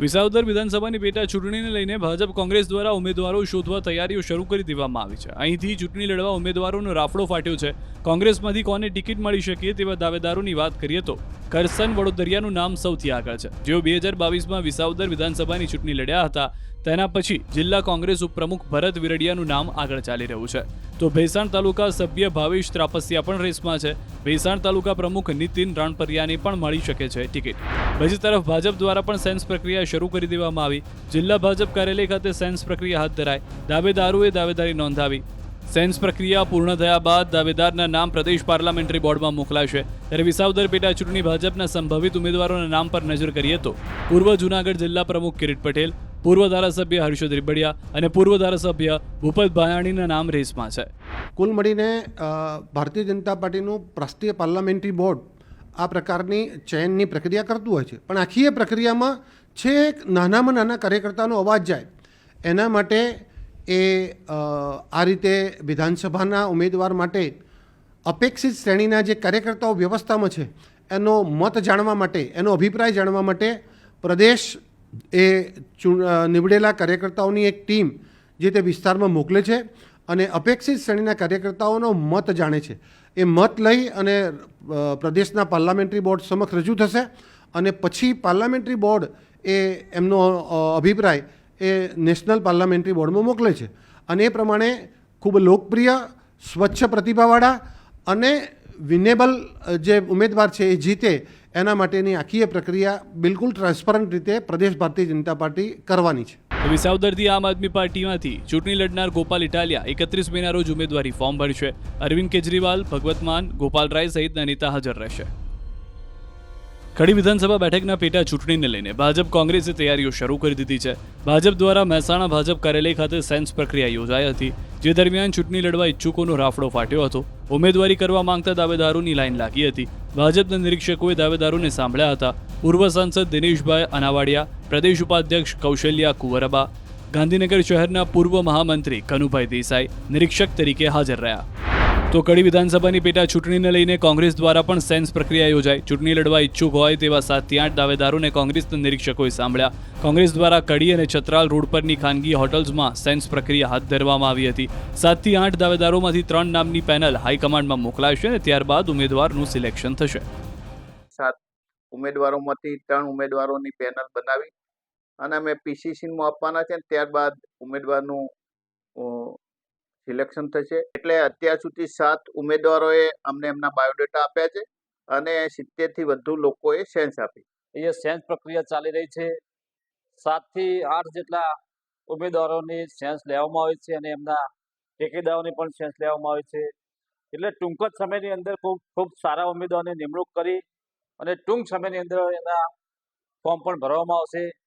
વિસાવદર વિધાનસભાની પેટા ચૂંટણીને લઈને ભાજપ કોંગ્રેસ દ્વારા ઉમેદવારો શોધવા તૈયારીઓ શરૂ કરી દેવામાં આવી છે. અહીંથી ચૂંટણી લડવા ઉમેદવારોનો રાફડો ફાટ્યો છે. કોંગ્રેસમાંથી કોને ટિકિટ મળી શકે તેવા દાવેદારોની વાત કરીએ તો કરસન વડોદરિયાનું નામ સૌથી આગળ છે. જેઓ બે હજાર બાવીસમાં વિસાવદર વિધાનસભાની ચૂંટણી લડ્યા હતા, તેના પછી જિલ્લા કોંગ્રેસ ઉપપ્રમુખ ભરત વિરડિયાનું નામ આગળ ચાલી રહ્યું છે. તો ભેસાણ તાલુકા સભ્ય ભાવેશ ત્રાપસિયા પણ રેસમાં છે. ભેસાણ તાલુકા પ્રમુખ નીતિન રાણપરિયાને પણ મળી શકે છે ટિકિટ. બીજી તરફ ભાજપ દ્વારા પણ સેન્સ પ્રક્રિયા શરૂ કરી દેવામાં આવી. જિલ્લા ભાજપ કાર્યાલય ખાતે સેન્સ પ્રક્રિયા હાથ ધરાઈ. દાવેદારોએ દાવેદારી નોંધાવી. સેન્સ પ્રક્રિયા પૂર્ણ થયા બાદ દાવેદારના નામ પ્રદેશ પાર્લામેન્ટરી બોર્ડમાં મોકલાશે ત્યારે વિસાવદર પેટા ચૂંટણી ભાજપના સંભવિત ઉમેદવારોના નામ પર નજર કરીએ તો પૂર્વ જૂનાગઢ જિલ્લા પ્રમુખ કિરીટ પટેલ, પૂર્વ ધારાસભ્ય હર્ષદ રીબડિયા અને પૂર્વ ધારાસભ્ય ભૂપત ભાયાણીના નામ રેસમાં છે. કુલ મળીને ભારતીય જનતા પાર્ટીનું રાષ્ટ્રીય પાર્લામેન્ટરી બોર્ડ આ પ્રકારની ચયનની પ્રક્રિયા કરતું હોય છે. પણ આખી એ પ્રક્રિયામાં છેક નાનામાં નાના કાર્યકર્તાનો અવાજ જાય. એના માટે એ આ રીતે વિધાનસભાના ઉમેદવાર માટે અપેક્ષિત શ્રેણીના જે કાર્યકર્તાઓ વ્યવસ્થામાં છે, એનો મત જાણવા માટે, એનો અભિપ્રાય જાણવા માટે પ્રદેશ એ નીવડેલા કાર્યકર્તાઓની એક ટીમ જે તે વિસ્તારમાં મોકલે છે અને અપેક્ષિત શ્રેણીના કાર્યકર્તાઓનો મત જાણે છે. એ મત લઈ અને પ્રદેશના પાર્લામેન્ટરી બોર્ડ સમક્ષ રજૂ થશે અને પછી પાર્લામેન્ટરી બોર્ડ એ એમનો અભિપ્રાય એ નેશનલ પાર્લામેન્ટરી બોર્ડમાં મોકલે છે. અને એ પ્રમાણે ખૂબ લોકપ્રિય, સ્વચ્છ પ્રતિભાવાળા અને વિનેબલ જે ઉમેદવાર છે એ જીતે એના માટેની આખી પ્રક્રિયા બિલકુલ ટ્રાન્સપરન્ટ રીતે પ્રદેશ ભારતીય જનતા પાર્ટી કરવાની છે. વિસાવદરથી આમ આદમી પાર્ટીમાંથી ચૂંટણી લડનાર ગોપાલ ઇટાલિયા એકત્રીસ મેના રોજ ઉમેદવારી ફોર્મ ભરશે. અરવિંદ કેજરીવાલ, ભગવત માન, ગોપાલ રાય સહિતના નેતા હાજર રહેશે. કડી વિધાનસભા બેઠકના પેટા ચૂંટણીને લઈને ભાજપ કોંગ્રેસે તૈયારીઓ શરૂ કરી દીધી છે. ભાજપ દ્વારા મહેસાણા ભાજપ કાર્યાલય ખાતે સેન્સ પ્રક્રિયા યોજાઈ હતી, જે દરમિયાન ચૂંટણી લડવા ઇચ્છુકોનો રાફડો ફાટ્યો હતો. ઉમેદવારી કરવા માંગતા દાવેદારોની લાઈન લાગી હતી. ભાજપના નિરીક્ષકોએ દાવેદારોને સાંભળ્યા હતા. પૂર્વ સાંસદ દિનેશભાઈ અનાવાડિયા, પ્રદેશ ઉપાધ્યક્ષ કૌશલ્યા કુંવરબા, ગાંધીનગર શહેરના પૂર્વ મહામંત્રી કનુભાઈ દેસાઈ નિરીક્ષક તરીકે હાજર રહ્યા. તો કડી વિધાનસભાની પેટા ચૂંટણીને લઈને કોંગ્રેસ દ્વારા પણ સેન્સ પ્રક્રિયા યોજાઈ. ચૂંટણી લડવા ઈચ્છુક હોય તેવા સાતથી આઠ દાવેદારોને કોંગ્રેસના નિરીક્ષકોએ સાંભળ્યા. કોંગ્રેસ દ્વારા કડી અને છત્રાલ રોડ પરની ખાનગી હોટલ્સમાં સેન્સ પ્રક્રિયા હાથ ધરવામાં આવી હતી. સાતથી આઠ દાવેદારોમાંથી ત્રણ નામની પેનલ હાઈકમાન્ડમાં મોકલાશે અને ત્યારબાદ ઉમેદવારનું સિલેક્શન થશે. સાત ઉમેદવારોમાંથી ત્રણ ઉમેદવારોની પેનલ બનાવી અને અમે પીસીસીમાં આપવાના છે ત્યારબાદ ઉમેદવારનું સિલેક્શન થશે. એટલે અત્યાર સુધી સાત ઉમેદવારોએ અમને એમના બાયોડેટા આપ્યા છે અને સિત્તેરથી વધુ લોકોએ સેન્સ આપી. એ સેન્સ પ્રક્રિયા ચાલી રહી છે. સાતથી આઠ જેટલા ઉમેદવારોની સેન્સ લેવામાં આવે છે અને એમના ટેકેદારોની પણ સેન્સ લેવામાં આવે છે. એટલે ટૂંક જ સમયની અંદર ખૂબ ખૂબ સારા ઉમેદવારોની નિમણૂક કરી અને ટૂંક સમયની અંદર એના ફોર્મ પણ ભરવામાં આવશે.